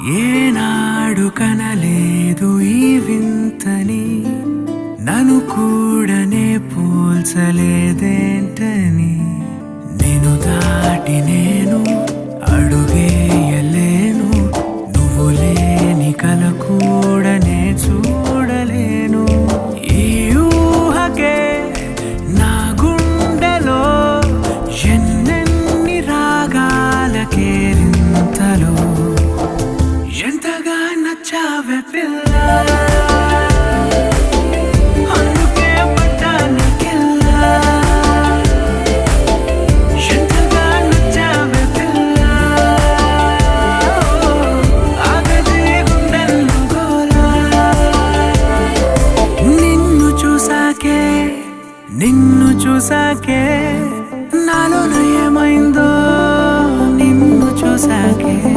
ఏనాడు కనలేదు ఈ వింతని నన్ను కూడనే పోల్చలేదేంటని. నేను దాటి నేను అడుగేయలేను నువ్వు లేని కల కూడనే చూడలేను. ఈ ఊహకే నా గుండెలో ఎన్నెన్ని రాగాల కేరింతలో నిన్ను చూసాకే నాలో ఏమైందో నిన్ను చూసాకే